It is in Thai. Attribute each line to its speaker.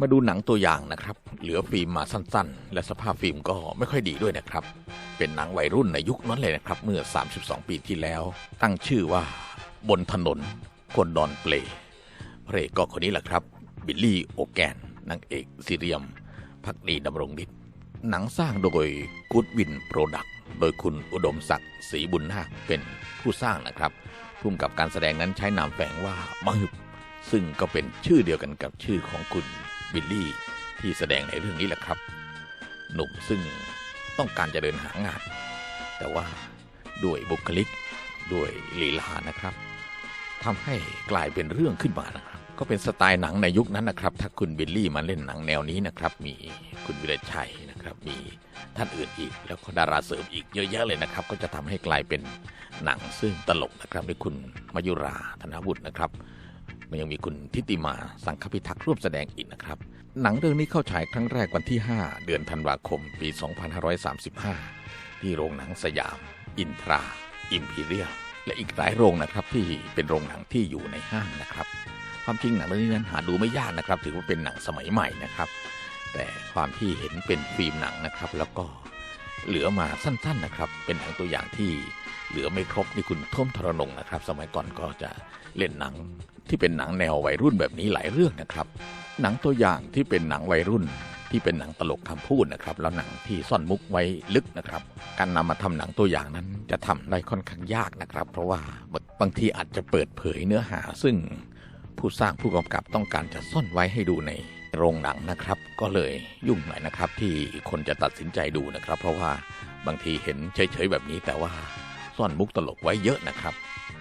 Speaker 1: มาดูหนังตัวอย่างนะครับ เหลือฟิล์มมาสั้นๆ และสภาพฟิล์มก็ไม่ค่อยดีด้วยนะครับ เป็นหนังวัยรุ่นในยุคนั้นเลยนะครับ เมื่อ 32 ปีที่แล้ว ตั้งชื่อว่าบนถนนคนดอนเปลพระเอกก็คนนี้แหละครับ บิลลี่โอแกนนางเอกซีเรียม พักดีดำรงฤทธิ์หนังสร้างโดยกูดวินโปรดักโดยคุณอุดมศักดิ์ศรีบุญนาคเป็นผู้สร้างนะครับพุ่มกับการแสดงนั้นใช้นามแฝงว่ามหึบซึ่งก็เป็นชื่อเดียวกันกับชื่อของคุณ บิลลี่ที่แสดงในเรื่องนี้แหละครับ หนุ่มซึ่งต้องการจะเดินหางาน แต่ว่าด้วยบุคลิกด้วยลีลานะครับทำให้กลายเป็นเรื่องขึ้นมานะครับ ก็เป็นสไตล์หนังในยุคนั้นนะครับ ถ้าคุณบิลลี่มาเล่นหนังแนวนี้นะครับ มีคุณวิรชัยนะครับ มีท่านอื่นอีก แล้วก็ดาราเสริมอีกเยอะแยะเลยนะครับ ก็จะทำให้กลายเป็นหนังซึ่งตลกนะครับด้วยคุณมายุราธนบุตรนะครับ มันยังมีคุณทิติมาสังคพิทักษ์ร่วมแสดงอีกนะครับ หนังเรื่องนี้เข้าฉายครั้งแรกวันที่ 5 เดือนธันวาคม ปี 2535 ที่โรงหนังสยาม อินทรา อิมพีเรียลและอีกหลายโรงนะครับที่เป็นโรงหนังที่อยู่ในห้างนะครับ ความจริงหนังเรื่องนี้นั้นหาดูไม่ยากนะครับ ถือว่าเป็นหนังสมัยใหม่นะครับ แต่ความที่เห็นเป็นฟิล์มหนังนะครับ แล้วก็เหลือมาสั้นๆนะครับ เป็นหนังตัวอย่างที่ เหลือไม่ครบนี่คุณท่มทรนงนะครับ สมัยก่อนก็จะเล่นหนังที่เป็นหนังแนววัยรุ่นแบบนี้หลายเรื่องนะครับ หนังตัวอย่างที่เป็นหนังวัยรุ่นที่เป็นหนังตลกคำพูดนะครับ แล้วหนังที่ซ่อนมุกไว้ลึกนะครับ การนำมาทำหนังตัวอย่างนั้นจะทำได้ค่อนข้างยากนะครับ เพราะว่าบางทีอาจจะเปิดเผยเนื้อหา ซึ่งผู้สร้างผู้กำกับต้องการจะซ่อนไว้ให้ดูในโรงหนังนะครับ ก็เลยยุ่งหน่อยนะครับ ที่คนจะตัดสินใจดูนะครับ เพราะว่าบางทีเห็นเฉยๆแบบนี้แต่ว่า ซ่อนมุกตลกไว้เยอะนะครับ